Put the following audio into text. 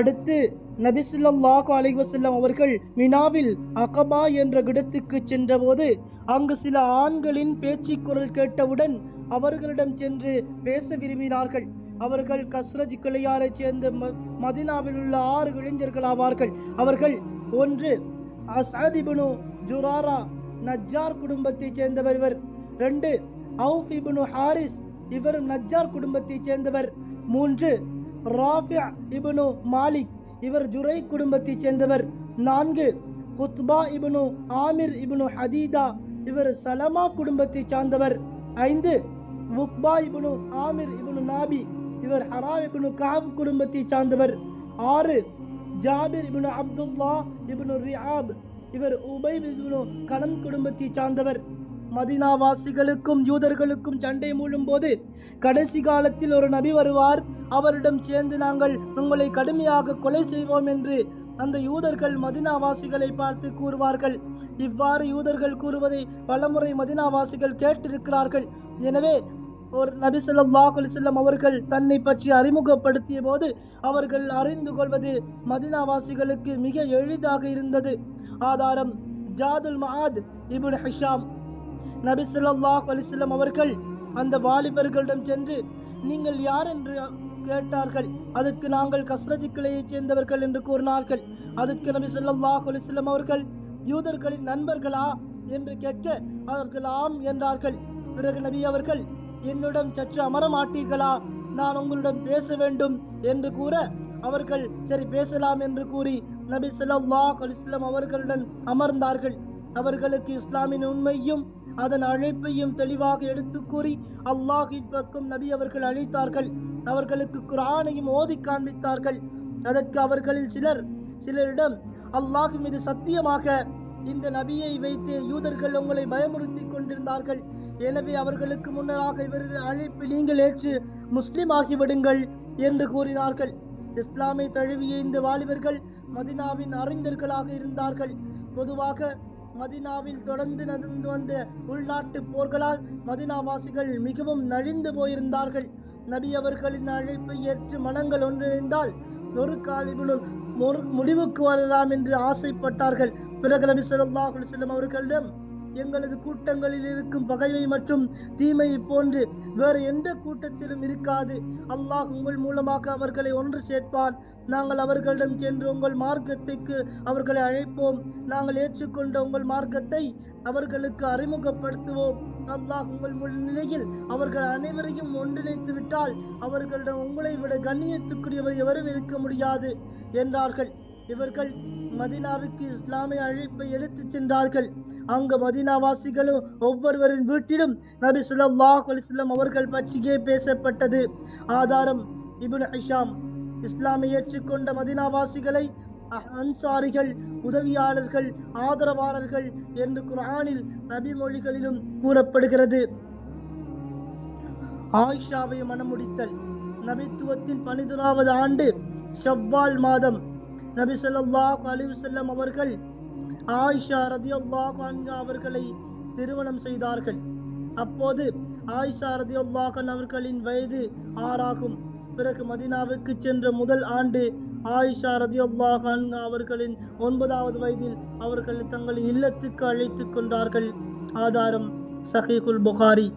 அடுத்து நபிசுல்லாஹு அலைஹி வஸல்லம் அவர்கள் மினாவில் அகபா என்ற இடத்துக்கு சென்றபோது அங்கு சில ஆண்களின் பேச்சு குரல் கேட்டவுடன் அவர்களிடம் சென்று பேச விரும்பினார்கள். அவர்கள் கஸ்ரஜ் கிளையாரைச் சேர்ந்த மதினாவில் உள்ள ஆறு இளைஞர்கள் ஆவார்கள். அவர்கள் ஒன்று அசாதிபுனு ஜுராரா நஜ்ஜார் குடும்பத்தைச் சேர்ந்தவர் இவர். ரெண்டு அவுஃப் ஹாரிஸ் இவர் நஜ்ஜார் குடும்பத்தைச் சேர்ந்தவர். மூன்று ராஃபியா இபனு மாலிக். இவர் ஜுரை குடும்பத்தைச் சேர்ந்தவர். நான்கு குத்பா இபனு ஆமிர் இபனு ஹதீதா. இவர் சலமா குடும்பத்தைச் சார்ந்தவர். ஐந்து உக்பா இபனு ஆமிர் இபனு நாபி. இவர் ஹரா இபனு காப் குடும்பத்தைச் சார்ந்தவர். ஆறு Jabir ibn Abdullah ibn Riyab இவர் உபை இபனு கலம் குடும்பத்தைச் சார்ந்தவர். மதினாவாசிகளுக்கும் யூதர்களுக்கும் சண்டை மூழும் போது கடைசி காலத்தில் ஒரு நபி வருவார். அவரிடம் சேர்ந்து நாங்கள் உங்களை கடுமையாக கொலை செய்வோம் என்று அந்த யூதர்கள் மதினாவாசிகளை பார்த்து கூறுவார்கள். இவ்வாறு யூதர்கள் கூறுவதை பலமுறை மதினாவாசிகள் கேட்டிருக்கிறார்கள். எனவே ஒரு நபி ஸல்லல்லாஹு செல்லம் அவர்கள் தன்னை பற்றி அறிமுகப்படுத்திய போது அவர்கள் அறிந்து கொள்வது மதினாவாசிகளுக்கு மிக எளிதாக இருந்தது. ஆதாரம் ஜாதுல் மஹாத் இபுல் ஹிஷாம். நபி ஸல்லல்லாஹு அவர்கள் அந்த வாலிபர்களிடம் சென்று நீங்கள் யார் என்று கேட்டார்கள்? அதற்கு நாங்கள் கஸ்ரஜி கிளையைச் சேர்ந்தவர்கள் என்று கூறினார்கள். அதற்கு நபி சொல்லாஹ் அலைஹி அவர்கள் யூதர்களின் நண்பர்களா? என்று கேட்க அவர்கள் ஆம் என்றார்கள். பிறகு நபி அவர்கள் என்னிடம் சற்று அமர மாட்டீர்களா? நான் உங்களிடம் பேச வேண்டும் என்று கூற அவர்கள் சரி பேசலாம் என்று கூறி நபி சொல்லாஹ் அலைஹி அவர்களுடன் அமர்ந்தார்கள். அவர்களுக்கு இஸ்லாமின் உண்மையும் அதன் அழைப்பையும் தெளிவாக எடுத்து கூறி அல்லாஹின் பக்கம் நபி அவர்கள் அழைத்தார்கள். அவர்களுக்கு குரானையும் ஓதி காண்பித்தார்கள். அதற்கு அவர்களில் சிலர் சிலரிடம் அல்லாஹ் மீது சத்தியமாக இந்த நபியை வைத்து யூதர்கள் உங்களை பயமுறுத்தி கொண்டிருந்தார்கள். எனவே அவர்களுக்கு முன்னராக இவர்கள் அழைப்பு நீங்கள் ஏற்று முஸ்லிம் ஆகிவிடுங்கள் என்று கூறினார்கள். இஸ்லாமை தழுவிய இந்த வாலிபர்கள் மதினாவின் அறிஞர்களாக இருந்தார்கள். பொதுவாக மதினாவில் தொடர்ந்து நடந்து வந்த உள்நாட்டு போர்களால் மதினாவாசிகள் மிகவும் நலிந்து போயிருந்தார்கள். நபி அவர்களின் அழைப்பை ஏற்று மனங்கள் ஒன்றிணைந்தால் ஒரு காலிபுடன் முடிவுக்கு வரலாம் என்று ஆசைப்பட்டார்கள். பிறகு நபி ஸல்லல்லாஹு அலைஹி அவர்களிடம் எங்களது கூட்டங்களில் இருக்கும் பகைமை மற்றும் தீமை போன்று வேறு எந்த கூட்டத்திலும் இருக்காது. அல்லாஹ் உங்கள் மூலமாக அவர்களை ஒன்று சேர்ப்பான். நாங்கள் அவர்களிடம் சென்று உங்கள் மார்க்கத்திற்கு அவர்களை அழைப்போம். நாங்கள் ஏற்றுக்கொண்ட உங்கள் மார்க்கத்தை அவர்களுக்கு அறிமுகப்படுத்துவோம். அல்லாஹ் உங்கள் முன்னிலையில் அவர்கள் அனைவரையும் ஒன்றிணைத்து விட்டால் அவர்களிடம் உங்களை விட கண்ணியத்துக்குரியவர் எவரும் இருக்க முடியாது என்றார்கள். இவர்கள் மதினாவுக்கு இஸ்லாமிய அழைப்பை எடுத்துச் சென்றார்கள். அங்கு மதினாவாசிகளும் ஒவ்வொருவரின் வீட்டிலும் நபி சுல்லாஹ் அலைஹி அவர்கள் பற்றியே பேசப்பட்டது. ஆதாரம் இபுல் ஹிஷாம். இஸ்லாமை ஏற்றுக்கொண்ட மதினாவாசிகளை அன்சாரிகள் உதவியாளர்கள் ஆதரவாளர்கள் என்று குரானில் நபி மொழிகளிலும் கூறப்படுகிறது. ஆயிஷாவை மணமுடித்தல் நபித்துவத்தின் பனிதுறாவது ஆண்டு ஷவ்வால் மாதம். நபி சொல்லாஹ் அலைஹி அவர்கள் ஆயிஷா ரதியல்லாஹு அன்ஹா அவர்களை திருமணம் செய்தார்கள். அப்போது ஆயிஷா ரதியல்லாஹு அன்ஹா அவர்களின் வயது ஆறாகும். பிறகு மதினாவுக்கு சென்ற முதல் ஆண்டு ஆயிஷா ரதியல்லாஹு அவர்களின் ஒன்பதாவது வயதில் அவர்கள் தங்கள் இல்லத்துக்கு அழைத்துக் கொண்டார்கள். ஆதாரம் சஹீகுல் புகாரி.